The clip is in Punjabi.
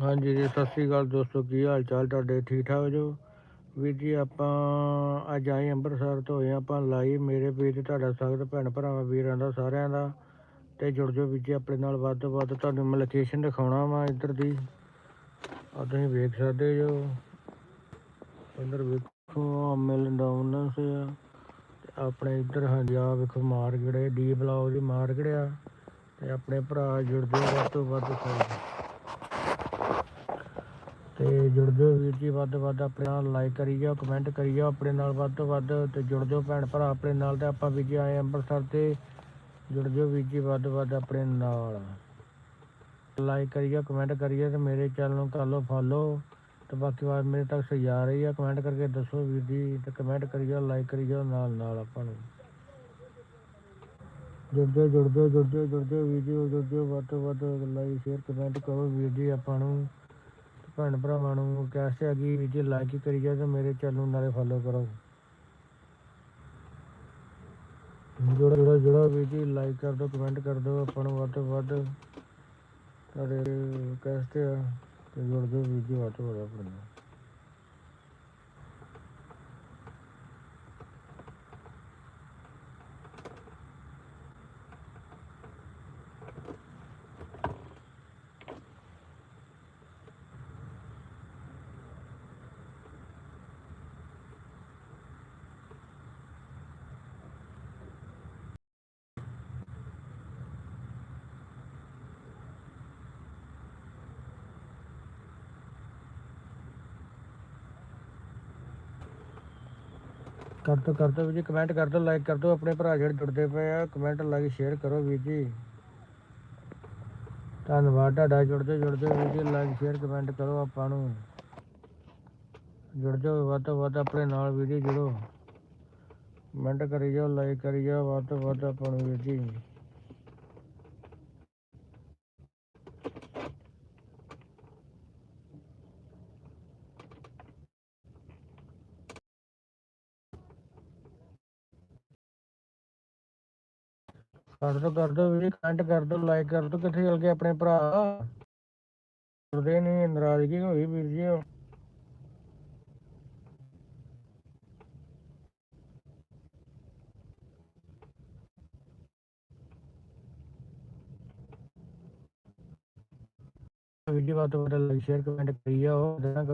ਹਾਂਜੀ ਜੀ, ਸਤਿ ਸ੍ਰੀ ਅਕਾਲ ਦੋਸਤੋ, ਕੀ ਹਾਲ ਚਾਲ ਤੁਹਾਡੇ? ਠੀਕ ਠਾਕ ਜੋ? ਵੀਰ ਜੀ, ਆਪਾਂ ਅੱਜ ਆਏ ਅੰਮ੍ਰਿਤਸਰ ਤੋਂ ਹੋਏ ਆਪਾਂ ਲਾਈਵ। ਮੇਰੇ ਵੀਰ ਤੇ ਤੁਹਾਡਾ ਸਵਾਗਤ ਭੈਣ ਭਰਾਵਾਂ, ਵੀਰਾਂ ਦਾ, ਸਾਰਿਆਂ ਦਾ। ਤੇ ਜੁੜ ਜਾਓ ਵੀਰ ਜੀ, ਆਪਣੇ ਨਾਲ ਵੱਧ ਤੋਂ ਵੱਧ ਤੁਹਾਨੂੰ ਮੈਂ ਲੋਕੇਸ਼ਨ ਦਿਖਾਉਣਾ ਵਾ ਇੱਧਰ ਦੀ। ਆ ਤੁਸੀਂ ਵੇਖ ਸਕਦੇ ਜੋ ਇੱਧਰ ਵੇਖੋ ਮਿਲ ਡਾਊਨਸ ਆ ਆਪਣੇ ਇੱਧਰ, ਹਾਂਜੀ ਆ ਵੇਖੋ ਮਾਰਕੀਟ ਹੈ ਡੀ ਬਲਾਕ ਦੀ ਮਾਰਕੀਟ ਆ। ਤੇ ਆਪਣੇ ਭਰਾ ਜੁੜ ਜਾਓ ਵੱਧ ਤੋਂ ਵੱਧ। ਸਾਰੇ ਤੇ ਜੁੜ ਜਾਓ ਵੀਰ ਜੀ, ਵੱਧ ਤੋਂ ਵੱਧ ਆਪਣੇ ਨਾਲ ਲਾਈਕ ਕਰੀ ਜਾਓ ਕਮੈਂਟ ਕਰੀ ਜਾਓ ਆਪਣੇ ਨਾਲ ਵੱਧ ਤੋਂ ਵੱਧ ਤੇ ਜੁੜ ਜਾਓ ਭੈਣ ਭਰਾ ਆਪਣੇ ਨਾਲ ਤੇ ਆਪਾਂ ਵੀਰ ਜੀ ਆਏ ਅੰਮ੍ਰਿਤਸਰ ਤੇ, ਜੁੜ ਜਾਓ ਵੀਰ ਜੀ, ਵੱਧ ਤੋਂ ਵੱਧ ਆਪਣੇ ਨਾਲ। ਲਾਈਕ ਕਰੀ ਜਾਓ ਕਮੈਂਟ ਕਰੀਏ ਤੇ ਮੇਰੇ ਚੈਨਲ ਨੂੰ ਕਰ ਲਓ ਫੋਲੋ ਤੇ ਬਾਕੀ ਬਾਤ ਮੇਰੇ ਤੱਕ ਸਹੀ ਆ ਰਹੀ ਹੈ ਕਮੈਂਟ ਕਰਕੇ ਦੱਸੋ ਵੀਰ ਜੀ ਤੇ ਕਮੈਂਟ ਕਰੀ ਜਾਓ ਲਾਈਕ ਕਰੀ ਜਾਓ ਨਾਲ ਨਾਲ ਆਪਾਂ ਨੂੰ। ਜੁੜਦੇ ਜੁੜਦੇ ਜੁੜਦੇ ਜਾਓ, ਜੁੜ ਜਾਓ ਵੀਡੀਓ ਜੁੜ ਜਾਓ, ਵੱਧ ਤੋਂ ਵੱਧ ਲਾਈਕ ਸ਼ੇਅਰ ਕਮੈਂਟ ਕਰੋ ਵੀਰ ਜੀ ਆਪਾਂ ਨੂੰ। ਭੈਣ ਭਰਾਵਾਂ ਨੂੰ ਰਿਕਵੈਸਟ ਹੈਗੀ ਵੀ ਜੇ ਲਾਈਕ ਕਰੀ ਜਾਓ ਤੇ ਮੇਰੇ ਚੈਨਲ ਨੂੰ ਨਾਲੇ ਫੋਲੋ ਕਰੋ। ਜੁੜਾ ਜਿਹੜਾ ਜੁੜਾ ਵੀ ਜੀ ਲਾਈਕ ਕਰ ਦਿਓ ਕਮੈਂਟ ਕਰ ਦਿਓ, ਆਪਾਂ ਨੂੰ ਵੱਧ ਤੋਂ ਵੱਧ ਤੁਹਾਡੇ ਰਿਕਵੈਸਟ ਆ ਤੇ ਜੁੜ ਦਿਓ ਵੀ ਵੱਧ ਤੋਂ ਵੱਧ ਆਪਣੇ ਕਰ ਦਿਓ ਕਰ ਦਿਓ ਵੀਰ ਜੀ ਕਮੈਂਟ ਕਰ ਦਿਓ ਲਾਈਕ ਕਰ ਦਿਓ ਆਪਣੇ ਭਰਾ ਜਿਹੜੇ ਜੁੜਦੇ ਪਏ ਆ ਕਮੈਂਟ ਲਾਈਕ ਸ਼ੇਅਰ ਕਰੋ ਵੀਰ ਜੀ। ਧੰਨਵਾਦ, ਤੁਹਾਡਾ ਜੁੜਦੇ ਜੁੜਦੇ ਵੀਰ ਜੀ ਲਾਈਕ ਸ਼ੇਅਰ ਕਮੈਂਟ ਕਰੋ ਆਪਾਂ ਨੂੰ। ਜੁੜ ਜਾਓ, ਵੱਧ ਤੋਂ ਵੱਧ ਆਪਣੇ ਨਾਲ ਵੀਡੀਓ ਜੁੜੋ। ਕਮੈਂਟ ਕਰੀ ਜਾਓ ਲਾਈਕ ਕਰੀ ਜਾਓ, ਵੱਧ ਤੋਂ ਵੱਧ ਆਪਾਂ ਨੂੰ ਵੀਰ ਜੀ। ਕਰ ਦੋ ਕਰ ਦੋ ਵੀਰ ਕਮੈਂਟ ਕਰ ਦੋ ਲਾਈਕ ਕਰ ਦੋ, ਕਿੱਥੇ ਚਲ ਗਏ ਆਪਣੇ ਭਰਾ? ਜੁੜਦੇ ਨਹੀਂ ਨਾਰਾਜ਼ਗੀ ਹੋਈ ਵੀਰ ਜੀ ਵੀਡੀਓ ਵੱਧ ਤੋਂ ਵੱਧ ਲਾਈਕ ਸ਼ੇਅਰ ਕਮੈਂਟ ਕਰੀ ਜਾਓ ਜਿਹਨਾਂ